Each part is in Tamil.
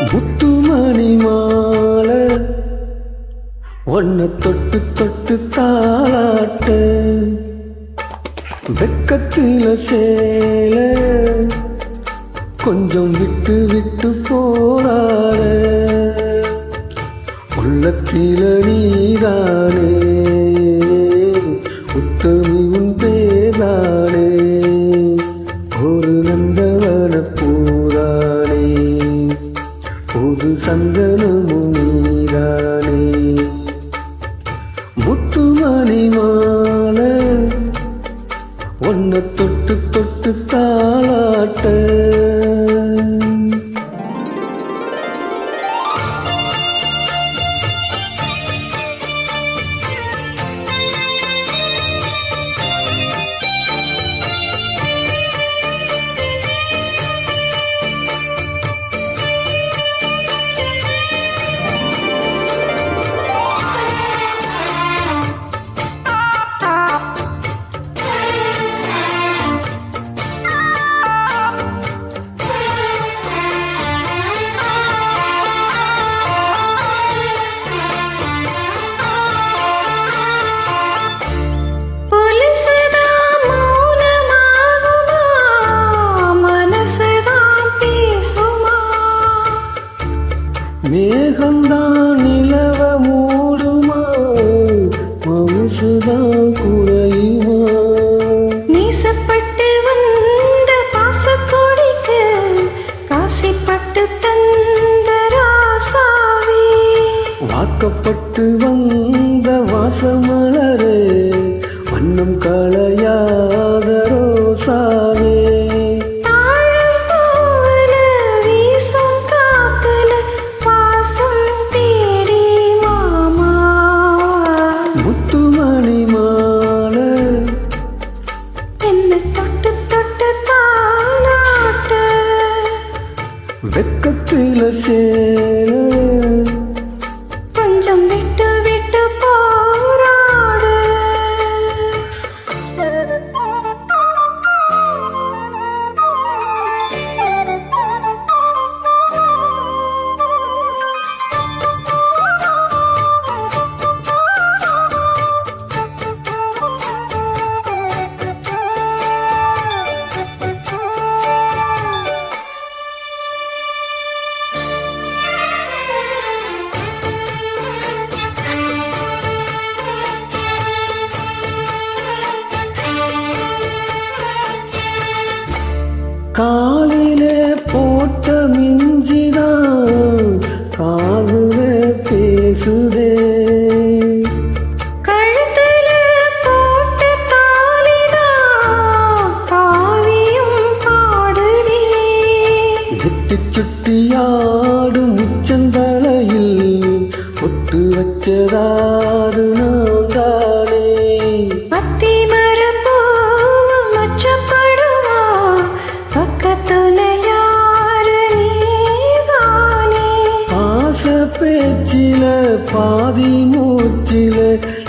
முத்துமணி மாலை ஒன்ன தொட்டு தொட்டு தாளாட்டு. வெக்கத்தில சேல கொஞ்சம் விட்டு விட்டு போராட. உள்ளத்தில நீதானே. ஒன்ன தொட்டு தொட்டு தாளாட்ட. மேகம்தான் நிலவ மூடுமா? மவுசுதான் குறையுமா? நேசப்பட்டு வந்த பாசக்கொடிக்கு காசிப்பட்டு தந்த ராசாவே. வாக்கப்பட்டு வந்த வாசமலரே வண்ணம் களையாத ரோசாவே வெக்கத்தில காலிலே போட்ட மிஞ்சிதான் காதுல பேசுதே. சுட்டியாடும் உச்சந்தலையில் ஒட்டு வச்சதாறு நான் பேச்சில பாதி மூச்சில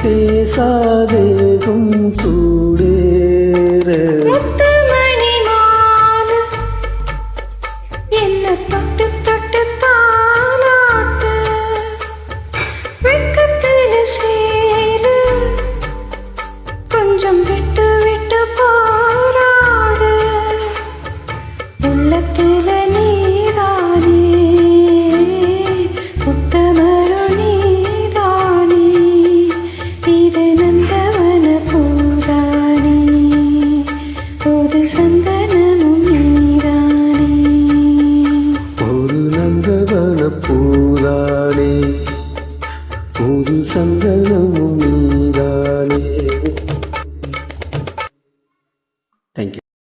பேசாதேகும் சூடு.